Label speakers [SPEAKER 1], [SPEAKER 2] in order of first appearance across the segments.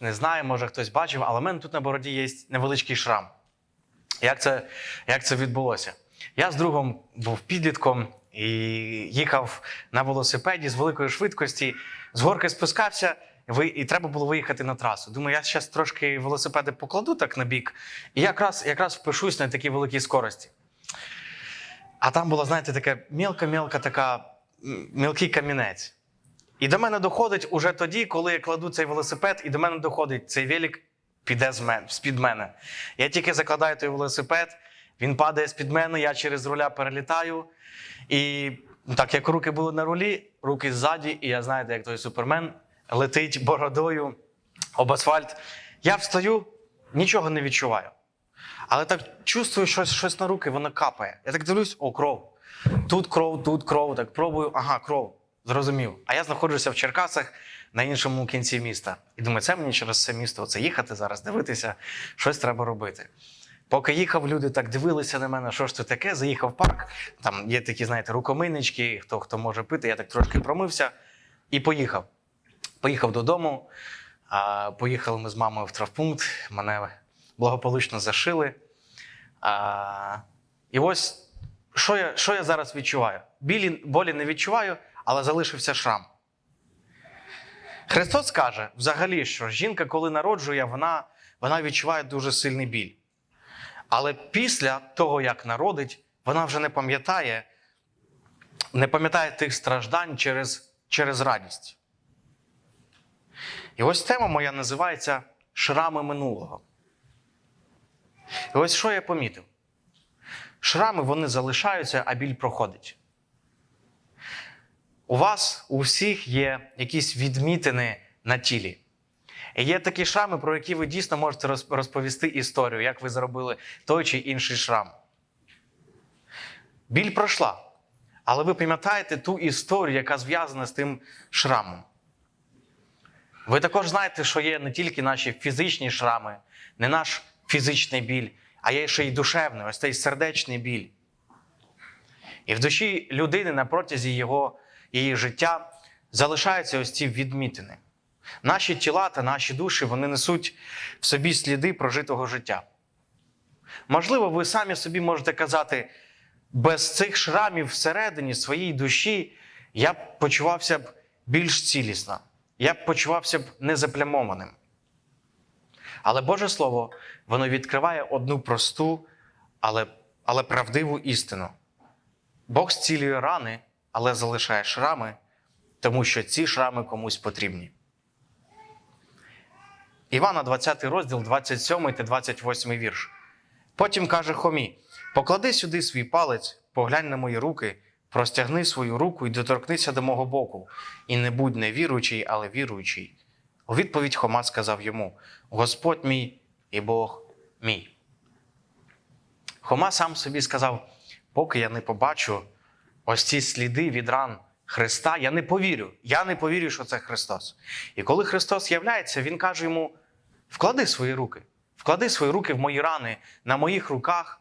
[SPEAKER 1] Не знаю, може хтось бачив, але в мене тут на бороді є невеличкий шрам. Як це, як це відбулося? Я з другом був підлітком і їхав на велосипеді з великої швидкості, з горки спускався, і треба було виїхати на трасу. Думаю, я зараз трошки велосипеди покладу так на бік, і якраз, якраз впишусь на такій великій скорості. А там була, знаєте, така мілка-мілка така, мілкий камінець. І до мене доходить уже тоді, коли я кладу цей велосипед, і до мене доходить цей велик піде з мене, з-під мене. Я тільки закладаю той велосипед, він падає з-під мене, я через руля перелітаю. І ну, так як руки були на рулі, руки ззаді, і я знаєте, як той супермен летить бородою об асфальт. Я встаю, нічого не відчуваю. Але так чувствую, щось, щось на руки, воно капає. Я так дивлюсь, о, кров. Тут кров, тут кров. Так пробую, ага, кров. Зрозумів. А я знаходжуся в Черкасах на іншому кінці міста. І думаю, це мені через це місто оце їхати зараз, дивитися, щось треба робити. Поки їхав, люди так дивилися на мене, що ж це таке, заїхав в парк. Там є такі, знаєте, рукомийнички, хто хто може пити. Я так трошки промився і поїхав. Поїхав додому. А, поїхали ми з мамою в травпункт. Мене благополучно зашили. А, і ось що я, що я зараз відчуваю? Білі, болі не відчуваю, але залишився шрам. Христос каже взагалі, що жінка, коли народжує, вона, вона відчуває дуже сильний біль. Але після того, як народить, вона вже не пам'ятає, не пам'ятає тих страждань через, через радість. І ось тема моя називається Шрами минулого. І ось що я помітив: шрами вони залишаються, а біль проходить. У вас у всіх є якісь відмітини на тілі. І є такі шрами, про які ви дійсно можете розповісти історію, як ви зробили той чи інший шрам. Біль пройшла, але ви пам'ятаєте ту історію, яка зв'язана з тим шрамом. Ви також знаєте, що є не тільки наші фізичні шрами, не наш фізичний біль, а є ще й душевний, ось цей сердечний біль. І в душі людини на протязі його, її життя залишаються ось ці відмітини. Наші тіла та наші душі вони несуть в собі сліди прожитого життя. Можливо, ви самі собі можете казати, без цих шрамів всередині своїй душі я б почувався б більш цілісно, я б почувався б незаплямованим. Але Боже Слово, воно відкриває одну просту, але, але правдиву істину. Бог зцілює рани, але залишає шрами, тому що ці шрами комусь потрібні. Івана 20 розділ, 27 та 28 вірш. Потім каже Хомі: поклади сюди свій палець, поглянь на мої руки, простягни свою руку і доторкнися до мого боку, і не будь невіруючий, але віруючий. У відповідь Хома сказав йому: Господь мій і Бог мій. Хома сам собі сказав: поки я не побачу ось ці сліди від ран Христа, я не повірю. Я не повірю, що це Христос. І коли Христос являється, Він каже йому: вклади свої руки, вклади свої руки в мої рани, на моїх руках,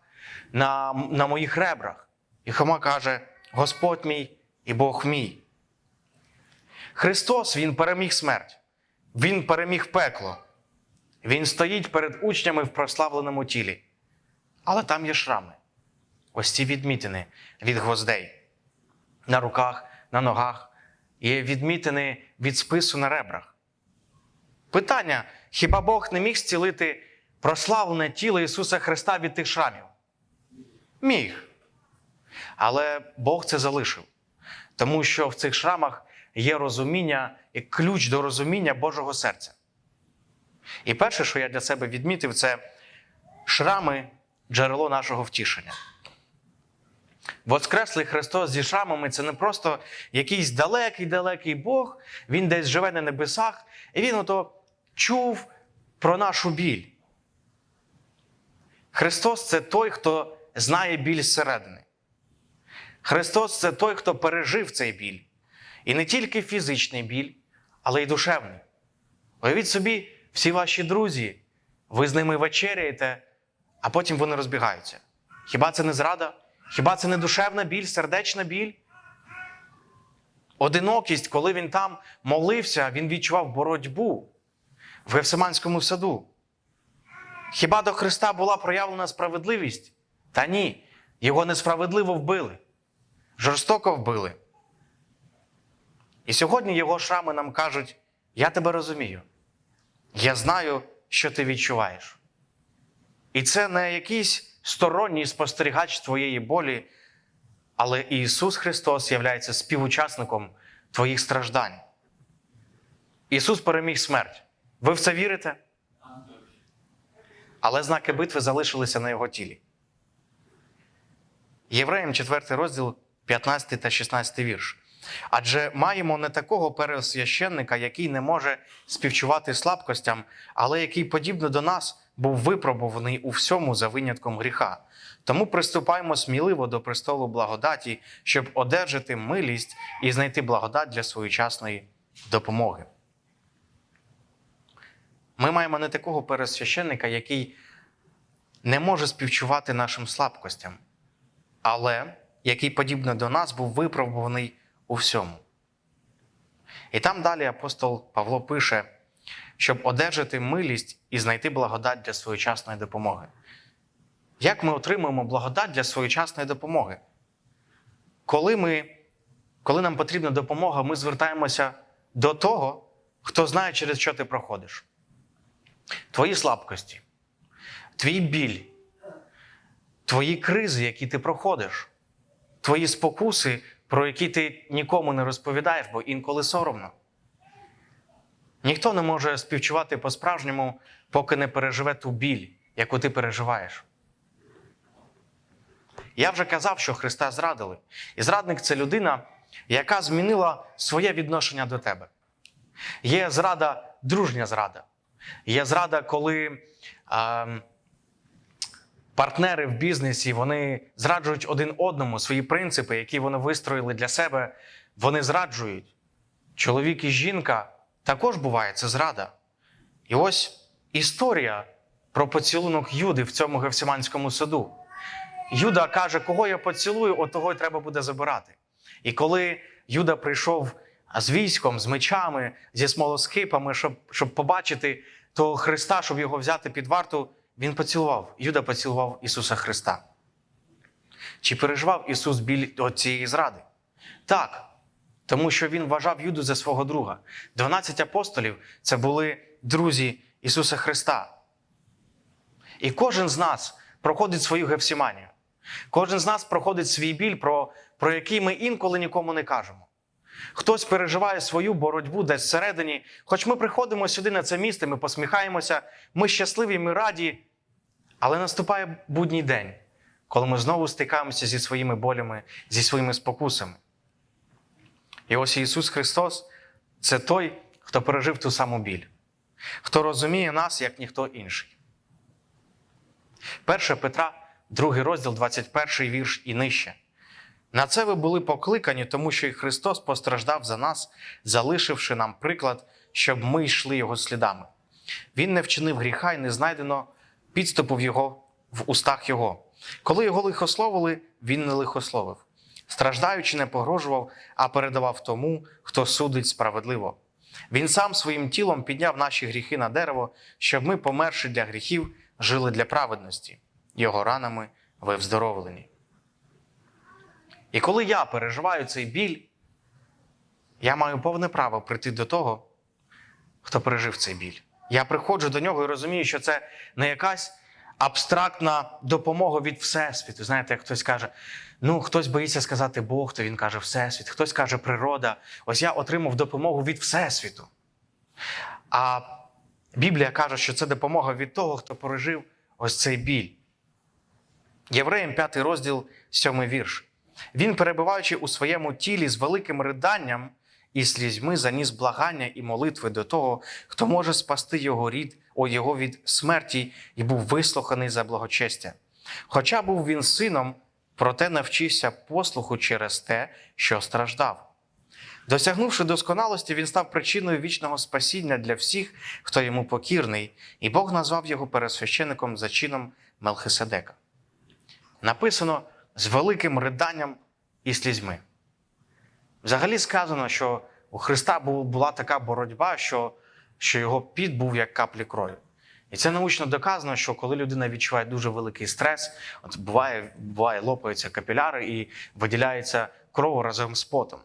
[SPEAKER 1] на, на моїх ребрах. І Хома каже: Господь мій і Бог мій. Христос Він переміг смерть, Він переміг пекло. Він стоїть перед учнями в прославленому тілі. Але там є шрами. Ось ці відмітини від гвоздей на руках, на ногах, є відмітини від спису на ребрах. Питання: хіба Бог не міг зцілити прославлене тіло Ісуса Христа від тих шрамів? Міг. Але Бог це залишив, тому що в цих шрамах є розуміння і ключ до розуміння Божого серця. І перше, що я для себе відмітив, це шрами джерело нашого втішення. Воскреслий Христос зі шрамами це не просто якийсь далекий-далекий Бог, Він десь живе на небесах, і Він ото чув про нашу біль. Христос це той, хто знає біль зсередини. Христос це той, хто пережив цей біль. І не тільки фізичний біль, але й душевний. Уявіть собі, всі ваші друзі, ви з ними вечеряєте, а потім вони розбігаються. Хіба це не зрада? Хіба це не душевна біль, сердечна біль? Одинокість, коли він там молився, він відчував боротьбу. в Гефсиманському саду. Хіба до Христа була проявлена справедливість? Та ні, його несправедливо вбили, жорстоко вбили. І сьогодні його шрами нам кажуть: я тебе розумію, я знаю, що ти відчуваєш. І це не якийсь сторонній спостерігач твоєї болі, але Ісус Христос є співучасником твоїх страждань. Ісус переміг смерть. Ви в це вірите? Але знаки битви залишилися на його тілі. Євреям 4 розділ, 15 та 16 вірш. Адже маємо не такого пересвященника, який не може співчувати слабкостям, але який, подібно до нас, був випробуваний у всьому за винятком гріха. Тому приступаємо сміливо до престолу благодаті, щоб одержати милість і знайти благодать для своєчасної допомоги. Ми маємо не такого пересвященника, який не може співчувати нашим слабкостям, але який, подібно до нас, був випробуваний у всьому. І там далі апостол Павло пише, щоб одержати милість і знайти благодать для своєчасної допомоги. Як ми отримуємо благодать для своєчасної допомоги? Коли, ми, коли нам потрібна допомога, ми звертаємося до того, хто знає, через що ти проходиш. Твої слабкості, твій біль, твої кризи, які ти проходиш, твої спокуси, про які ти нікому не розповідаєш, бо інколи соромно. Ніхто не може співчувати по-справжньому, поки не переживе ту біль, яку ти переживаєш. Я вже казав, що Христа зрадили. І зрадник це людина, яка змінила своє відношення до тебе. Є зрада, дружня зрада. Є зрада, коли е, партнери в бізнесі вони зраджують один одному свої принципи, які вони вистроїли для себе, вони зраджують. Чоловік і жінка також буває це зрада. І ось історія про поцілунок Юди в цьому Гефсиманському саду. Юда каже, кого я поцілую, от того й треба буде забирати. І коли Юда прийшов з військом, з мечами, зі смолоскипами, щоб, щоб побачити того Христа, щоб його взяти під варту, він поцілував. Юда поцілував Ісуса Христа. Чи переживав Ісус біль цієї зради? Так. Тому що Він вважав Юду за свого друга. 12 апостолів це були друзі Ісуса Христа. І кожен з нас проходить свою гефсіманію. Кожен з нас проходить свій біль, про, про який ми інколи нікому не кажемо. Хтось переживає свою боротьбу десь всередині, хоч ми приходимо сюди на це місце, ми посміхаємося, ми щасливі, ми раді, але наступає будній день, коли ми знову стикаємося зі своїми болями, зі своїми спокусами. І ось Ісус Христос це той, хто пережив ту саму біль, хто розуміє нас, як ніхто інший. 1 Петра, 2 розділ, 21 вірш і нижче. На це ви були покликані, тому що і Христос постраждав за нас, залишивши нам приклад, щоб ми йшли Його слідами. Він не вчинив гріха і не знайдено підступу в Його в устах Його. Коли його лихословили, він не лихословив. Страждаючи, не погрожував, а передавав тому, хто судить справедливо. Він сам своїм тілом підняв наші гріхи на дерево, щоб ми, померши для гріхів, жили для праведності. Його ранами ви вздоровлені. І коли я переживаю цей біль, я маю повне право прийти до того, хто пережив цей біль. Я приходжу до нього і розумію, що це не якась абстрактна допомога від Всесвіту. Знаєте, як хтось каже, ну хтось боїться сказати Бог, то він каже Всесвіт, хтось каже природа. Ось я отримав допомогу від Всесвіту. А Біблія каже, що це допомога від того, хто пережив ось цей біль. Євреям 5 розділ, 7 вірш. Він, перебуваючи у своєму тілі з великим риданням і слізьми, заніс благання і молитви до того, хто може спасти його рід, його від смерті, і був вислуханий за благочестя. Хоча був він сином, проте навчився послуху через те, що страждав. Досягнувши досконалості, він став причиною вічного спасіння для всіх, хто йому покірний, і Бог назвав його пересвященником за чином Мелхиседека. Написано з великим риданням і слізьми. Взагалі сказано, що у Христа була така боротьба, що що його піт був як каплі крові. І це научно доказано, що коли людина відчуває дуже великий стрес, от буває, буває лопаються капіляри і виділяється кров разом з потом.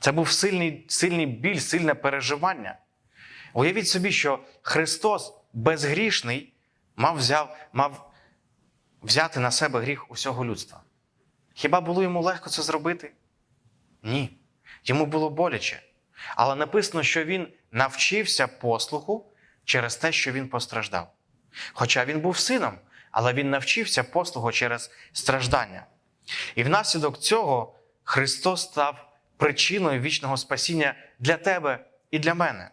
[SPEAKER 1] Це був сильний, сильний біль, сильне переживання. Уявіть собі, що Христос безгрішний мав, взяв, мав взяти на себе гріх усього людства. Хіба було йому легко це зробити? Ні. Йому було боляче. Але написано, що він навчився послуху через те, що він постраждав. Хоча він був сином, але він навчився послуху через страждання. І внаслідок цього Христос став причиною вічного спасіння для тебе і для мене.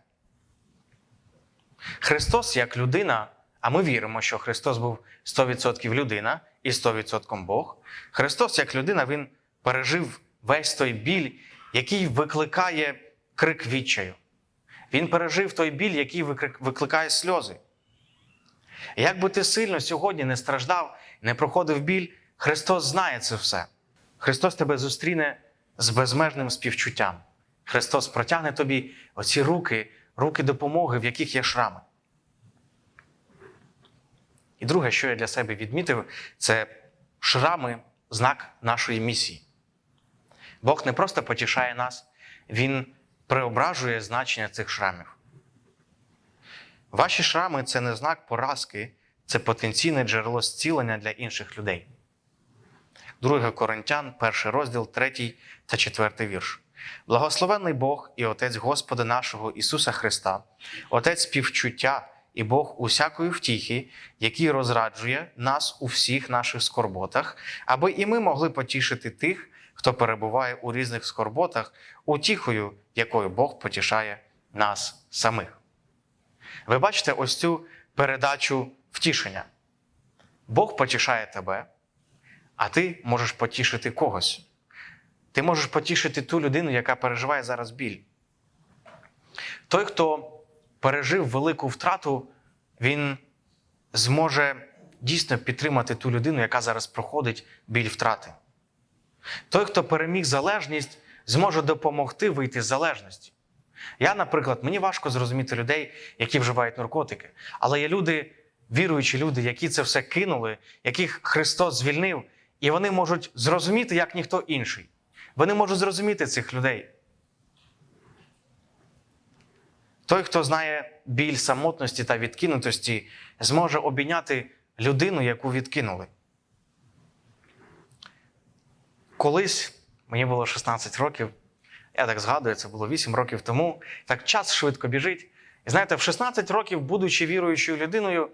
[SPEAKER 1] Христос як людина, а ми віримо, що Христос був 100% людина і 100% Бог. Христос як людина, Він пережив весь той біль, який викликає крик відчаю. Він пережив той біль, який викликає сльози. Як би ти сильно сьогодні не страждав, не проходив біль, Христос знає це все. Христос тебе зустріне з безмежним співчуттям. Христос протягне тобі оці руки, руки допомоги, в яких є шрами. І друге, що я для себе відмітив, це шрами знак нашої місії. Бог не просто потішає нас, Він преображує значення цих шрамів. Ваші шрами це не знак поразки, це потенційне джерело зцілення для інших людей. 2 Коринтян, перший розділ, 3 та 4 вірш. Благословенний Бог і Отець Господа нашого Ісуса Христа, Отець співчуття і Бог усякої втіхи, який розраджує нас у всіх наших скорботах, аби і ми могли потішити тих, хто перебуває у різних скорботах, утіхою, якою Бог потішає нас самих. Ви бачите ось цю передачу втішення. Бог потішає тебе, а ти можеш потішити когось. Ти можеш потішити ту людину, яка переживає зараз біль. Той, хто пережив велику втрату, він зможе дійсно підтримати ту людину, яка зараз проходить біль втрати. Той, хто переміг залежність, зможе допомогти вийти з залежності. Я, наприклад, мені важко зрозуміти людей, які вживають наркотики, але є люди, віруючі люди, які це все кинули, яких Христос звільнив, і вони можуть зрозуміти, як ніхто інший. Вони можуть зрозуміти цих людей. Той, хто знає біль самотності та відкинутості, зможе обійняти людину, яку відкинули. Колись мені було 16 років, я так згадую, це було 8 років тому. Так час швидко біжить. І знаєте, в 16 років, будучи віруючою людиною,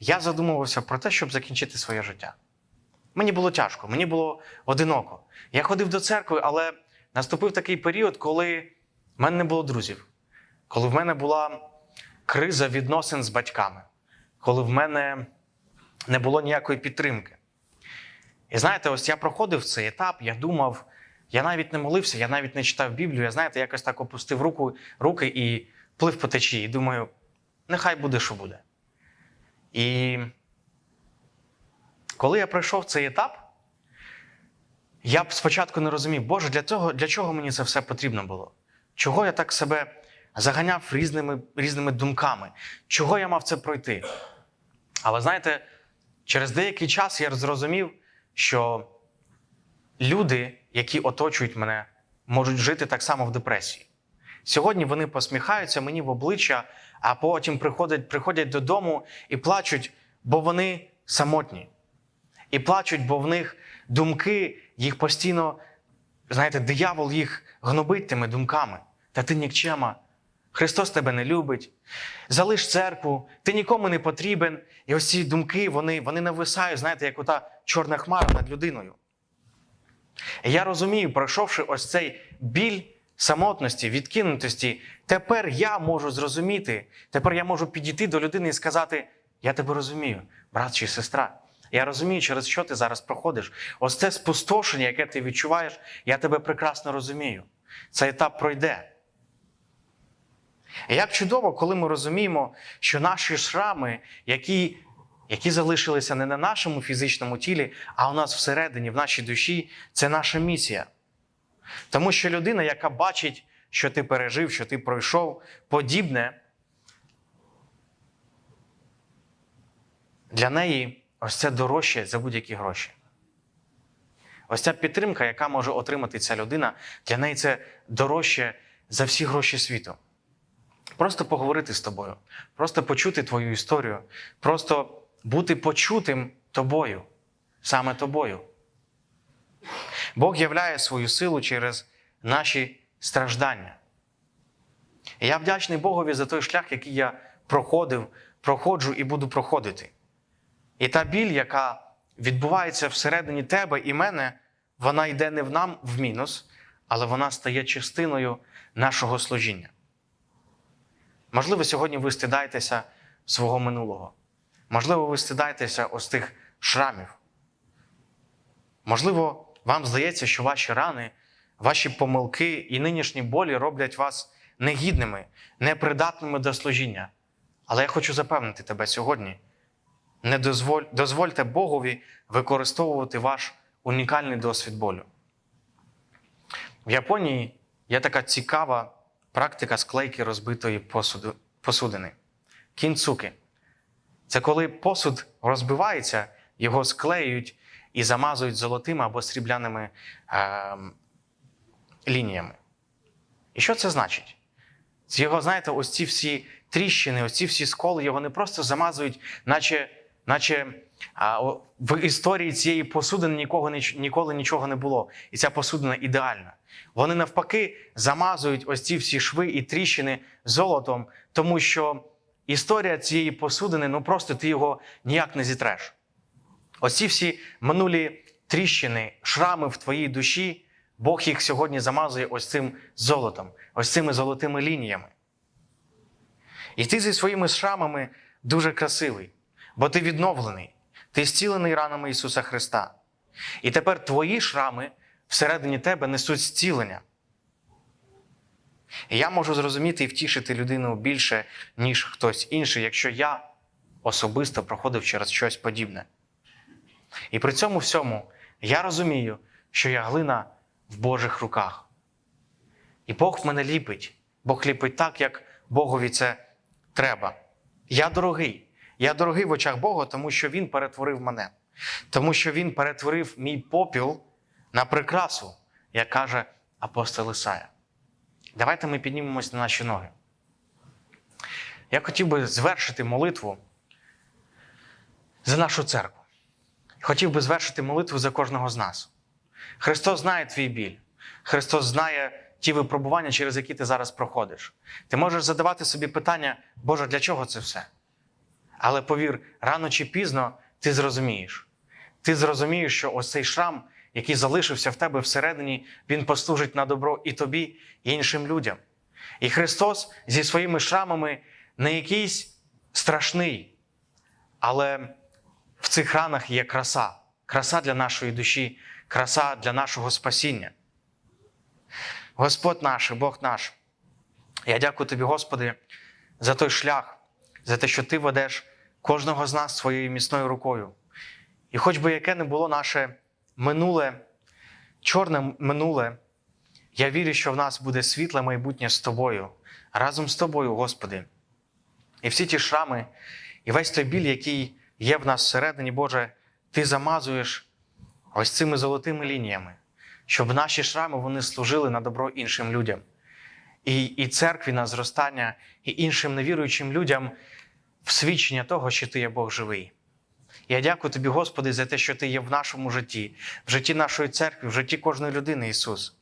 [SPEAKER 1] я задумувався про те, щоб закінчити своє життя. Мені було тяжко, мені було одиноко. Я ходив до церкви, але наступив такий період, коли в мене не було друзів, коли в мене була криза відносин з батьками, коли в мене не було ніякої підтримки. І знаєте, ось я проходив цей етап, я думав, я навіть не молився, я навіть не читав Біблію, я знаєте, якось так опустив руку, руки і плив по течії. І думаю, нехай буде, що буде. І коли я пройшов цей етап, я б спочатку не розумів, Боже, для того, для чого мені це все потрібно було? Чого я так себе заганяв різними, різними думками? Чого я мав це пройти? Але знаєте, через деякий час я зрозумів, що люди, які оточують мене, можуть жити так само в депресії. Сьогодні вони посміхаються мені в обличчя, а потім приходять, приходять додому і плачуть, бо вони самотні. І плачуть, бо в них думки, їх постійно, знаєте, диявол їх гнобить тими думками. Та ти нікчема. Христос тебе не любить. Залиш церкву, ти нікому не потрібен. І ось ці думки, вони, вони нависають, знаєте, як ота чорна хмара над людиною. І я розумію, пройшовши ось цей біль самотності, відкинутості, тепер я можу зрозуміти, тепер я можу підійти до людини і сказати: Я тебе розумію, брат чи сестра. Я розумію, через що ти зараз проходиш. Ось це спустошення, яке ти відчуваєш, я тебе прекрасно розумію. Цей етап пройде. Як чудово, коли ми розуміємо, що наші шрами, які, які залишилися не на нашому фізичному тілі, а у нас всередині, в нашій душі, це наша місія. Тому що людина, яка бачить, що ти пережив, що ти пройшов, подібне. Для неї ось це дорожче за будь-які гроші. Ось ця підтримка, яка може отримати ця людина, для неї це дорожче за всі гроші світу. Просто поговорити з тобою, просто почути твою історію, просто бути почутим тобою, саме тобою. Бог являє свою силу через наші страждання. І я вдячний Богові за той шлях, який я проходив, проходжу і буду проходити. І та біль, яка відбувається всередині тебе і мене, вона йде не в нам в мінус, але вона стає частиною нашого служіння. Можливо, сьогодні ви стидаєтеся свого минулого. Можливо, ви стидаєтеся ось тих шрамів. Можливо, вам здається, що ваші рани, ваші помилки і нинішні болі роблять вас негідними, непридатними до служіння. Але я хочу запевнити тебе сьогодні: не дозволь, дозвольте Богові використовувати ваш унікальний досвід болю. В Японії є така цікава практика склейки розбитої посуду, посудини кінцуки. Це коли посуд розбивається, його склеюють і замазують золотими або срібляними е, лініями. І що це значить? Його, знаєте, ось ці всі тріщини, ось ці всі сколи, його не просто замазують, наче, наче а, в історії цієї посудини нікого, ніколи нічого не було. І ця посудина ідеальна. Вони навпаки замазують ось ці всі шви і тріщини золотом, тому що історія цієї посудини, ну просто ти його ніяк не зітреш. Ось ці всі минулі тріщини, шрами в твоїй душі, Бог їх сьогодні замазує ось цим золотом, ось цими золотими лініями. І ти зі своїми шрамами дуже красивий, бо ти відновлений, ти зцілений ранами Ісуса Христа. І тепер твої шрами всередині тебе несуть зцілення. І я можу зрозуміти і втішити людину більше, ніж хтось інший, якщо я особисто проходив через щось подібне. І при цьому всьому я розумію, що я глина в Божих руках. І Бог мене ліпить. Бог ліпить так, як Богові це треба. Я дорогий. Я дорогий в очах Бога, тому що Він перетворив мене. Тому що Він перетворив мій попіл на прикрасу, як каже апостол Ісая. Давайте ми піднімемось на наші ноги. Я хотів би звершити молитву за нашу церкву. Хотів би звершити молитву за кожного з нас. Христос знає твій біль. Христос знає ті випробування, через які ти зараз проходиш. Ти можеш задавати собі питання, Боже, для чого це все? Але повір, рано чи пізно ти зрозумієш. Ти зрозумієш, що ось цей шрам, який залишився в тебе всередині, він послужить на добро і тобі, і іншим людям. І Христос зі своїми шрамами не якийсь страшний, але в цих ранах є краса, краса для нашої душі, краса для нашого спасіння. Господь наш, Бог наш, я дякую тобі, Господи, за той шлях, за те, що Ти ведеш кожного з нас своєю міцною рукою. І хоч би яке не було наше минуле, чорне минуле, я вірю, що в нас буде світле майбутнє з тобою, разом з тобою, Господи. І всі ті шрами, і весь той біль, який є в нас всередині, Боже, Ти замазуєш ось цими золотими лініями, щоб наші шрами вони служили на добро іншим людям. І, і церкві на зростання, і іншим невіруючим людям в свідчення того, що Ти є Бог живий. Я дякую тобі, Господи, за те, що Ти є в нашому житті, в житті нашої церкви, в житті кожної людини, Ісус.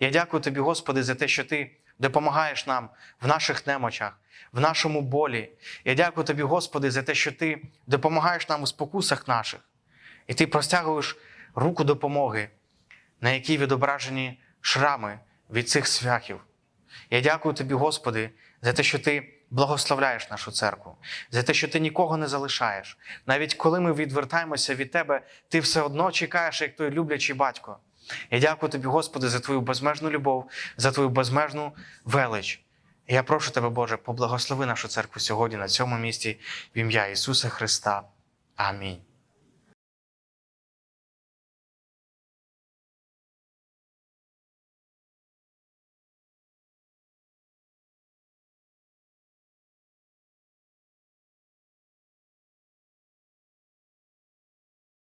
[SPEAKER 1] Я дякую тобі, Господи, за те, що Ти допомагаєш нам в наших немочах, в нашому болі. Я дякую тобі, Господи, за те, що Ти допомагаєш нам у спокусах наших, і Ти простягуєш руку допомоги, на якій відображені шрами від цих свяхів. Я дякую тобі, Господи, за те, що Ти благословляєш нашу церкву, за те, що ти нікого не залишаєш. Навіть коли ми відвертаємося від Тебе, ти все одно чекаєш, як той люблячий батько. Я дякую тобі, Господи, за твою безмежну любов, за твою безмежну велич. Я прошу тебе, Боже, поблагослови нашу церкву сьогодні на цьому місці в ім'я Ісуса Христа. Амінь.